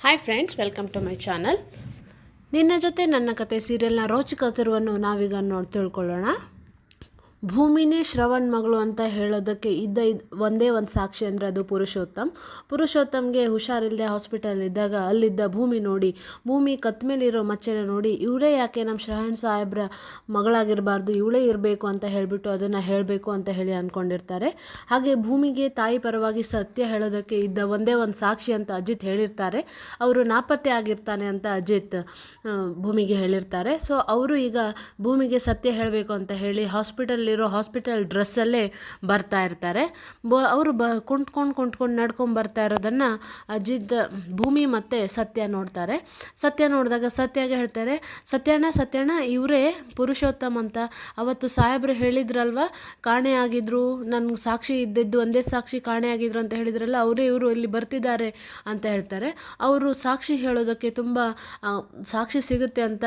Hi friends welcome to my channel ನಿನ್ನ ಜೊತೆ ನನ್ನ ಕತೆ ಸೀರಿಯಲ್ನ ರೋಚಕ ತಿರುವನ್ನು ನಾವೀಗ ನೋಡಿ ತಿಳ್ಕೊಳ್ಳೋಣ. ಭೂಮಿನೇ ಶ್ರವಣ್ ಮಗಳು ಅಂತ ಹೇಳೋದಕ್ಕೆ ಇದ್ದ ಇದ್ ಒಂದೇ ಒಂದು ಸಾಕ್ಷಿ ಅಂದರೆ ಅದು ಪುರುಷೋತ್ತಮ್. ಪುರುಷೋತ್ತಮ್ಗೆ ಹುಷಾರಿಲ್ಲದೆ ಹಾಸ್ಪಿಟಲ್ ಇದ್ದಾಗ ಅಲ್ಲಿದ್ದ ಭೂಮಿ ನೋಡಿ, ಭೂಮಿ ಕತ್ ಮೇಲಿರೋ ಮಚ್ಚೆನ ನೋಡಿ, ಇವಳೇ ಯಾಕೆ ನಮ್ಮ ಶ್ರವಣ್ ಸಾಹೇಬ್ರ ಮಗಳಾಗಿರಬಾರ್ದು, ಇವಳೇ ಇರಬೇಕು ಅಂತ ಹೇಳಿಬಿಟ್ಟು ಅದನ್ನು ಹೇಳಬೇಕು ಅಂತ ಹೇಳಿ ಅಂದ್ಕೊಂಡಿರ್ತಾರೆ ಹಾಗೆ ಭೂಮಿಗೆ ತಾಯಿ ಪರವಾಗಿ ಸತ್ಯ ಹೇಳೋದಕ್ಕೆ ಇದ್ದ ಒಂದೇ ಒಂದು ಸಾಕ್ಷಿ ಅಂತ ಅಜಿತ್ ಹೇಳಿರ್ತಾರೆ. ಅವರು ನಾಪತ್ತೆ ಆಗಿರ್ತಾನೆ ಅಂತ ಅಜಿತ್ ಭೂಮಿಗೆ ಹೇಳಿರ್ತಾರೆ. ಸೊ ಅವರು ಈಗ ಭೂಮಿಗೆ ಸತ್ಯ ಹೇಳಬೇಕು ಅಂತ ಹೇಳಿ ಹಾಸ್ಪಿಟಲ್ಲಿರೋ ಹಾಸ್ಪಿಟಲ್ ಡ್ರೆಸ್ಸಲ್ಲೇ ಬರ್ತಾ ಇರ್ತಾರೆ. ಬ, ಅವರು ಬ ಕುಂಟ್ಕೊಂಡು ಕುಂಟ್ಕೊಂಡು ನಡ್ಕೊಂಡು ಬರ್ತಾ ಇರೋದನ್ನು ಅಜಿತ್, ಭೂಮಿ ಮತ್ತು ಸತ್ಯ ನೋಡ್ತಾರೆ. ಸತ್ಯ ನೋಡಿದಾಗ ಸತ್ಯಾಗೆ ಹೇಳ್ತಾರೆ, ಸತ್ಯಣ್ಣ ಸತ್ಯಣ್ಣ, ಇವರೇ ಪುರುಷೋತ್ತಮ್ ಅಂತ. ಅವತ್ತು ಸಾಹೇಬ್ರು ಹೇಳಿದ್ರಲ್ವ? ಕಾಣೆ ಆಗಿದ್ರು ನನ್ಗೆ ಸಾಕ್ಷಿ ಇದ್ದಿದ್ದು ಒಂದೇ ಸಾಕ್ಷಿ ಕಾಣೆ ಆಗಿದ್ರು ಅಂತ ಹೇಳಿದ್ರಲ್ಲ, ಅವರೇ ಇವರು ಇಲ್ಲಿ ಬರ್ತಿದ್ದಾರೆ ಅಂತ ಹೇಳ್ತಾರೆ. ಅವರು ಸಾಕ್ಷಿ ಹೇಳೋದಕ್ಕೆ ತುಂಬ ಸಾಕ್ಷಿ ಸಿಗುತ್ತೆ ಅಂತ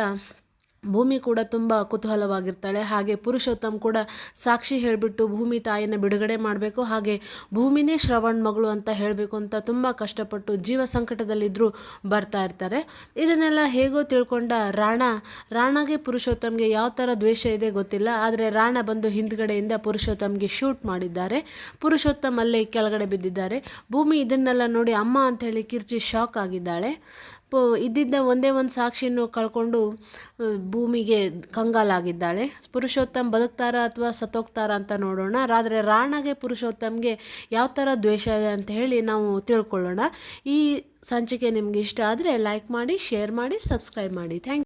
ಭೂಮಿ ಕೂಡ ತುಂಬ ಕುತೂಹಲವಾಗಿರ್ತಾಳೆ. ಹಾಗೆ ಪುರುಷೋತ್ತಮ್ ಕೂಡ ಸಾಕ್ಷಿ ಹೇಳಿಬಿಟ್ಟು ಭೂಮಿ ತಾಯಿಯನ್ನು ಬಿಡುಗಡೆ ಮಾಡಬೇಕು. ಹಾಗೆ ಭೂಮಿನೇ ಶ್ರವಣ್ ಮಗಳು ಅಂತ ಹೇಳಬೇಕು ಅಂತ ತುಂಬ ಕಷ್ಟಪಟ್ಟು ಜೀವ ಸಂಕಟದಲ್ಲಿದ್ದರೂ ಬರ್ತಾ ಇರ್ತಾರೆ. ಇದನ್ನೆಲ್ಲ ಹೇಗೋ ತಿಳ್ಕೊಂಡ ರಾಣ, ರಾಣಾಗೆ ಪುರುಷೋತ್ತಮ್ಗೆ ಯಾವ ಥರ ದ್ವೇಷ ಇದೆ ಗೊತ್ತಿಲ್ಲ. ಆದರೆ ರಾಣ ಬಂದು ಹಿಂದ್ಗಡೆಯಿಂದ ಪುರುಷೋತ್ತಮ್ಗೆ ಶೂಟ್ ಮಾಡಿದ್ದಾರೆ. ಪುರುಷೋತ್ತಮ್ ಅಲ್ಲೇ ಕೆಳಗಡೆ ಬಿದ್ದಿದ್ದಾರೆ. ಭೂಮಿ ಇದನ್ನೆಲ್ಲ ನೋಡಿ ಅಮ್ಮ ಅಂತ ಹೇಳಿ ಕಿರ್ಚಿ ಶಾಕ್ ಆಗಿದ್ದಾಳೆ. ಇದ್ದಿದ್ದ ಒಂದೇ ಒಂದು ಸಾಕ್ಷಿಯನ್ನು ಕಳ್ಕೊಂಡು ಭೂಮಿಗೆ ಕಂಗಾಲಾಗಿದ್ದಾಳೆ. ಪುರುಷೋತ್ತಮ್ ಬದುಕ್ತಾರ ಅಥವಾ ಸತ್ತೋಗ್ತಾರ ಅಂತ ನೋಡೋಣ. ಆದರೆ ರಾಣಗೆ ಪುರುಷೋತ್ತಮ್ಗೆ ಯಾವ ಥರ ದ್ವೇಷ ಇದೆ ಅಂತ ಹೇಳಿ ನಾವು ತಿಳ್ಕೊಳ್ಳೋಣ. ಈ ಸಂಚಿಕೆ ನಿಮಗೆ ಇಷ್ಟ ಆದರೆ ಲೈಕ್ ಮಾಡಿ ಶೇರ್ ಮಾಡಿ ಸಬ್ಸ್ಕ್ರೈಬ್ ಮಾಡಿ. ಥ್ಯಾಂಕ್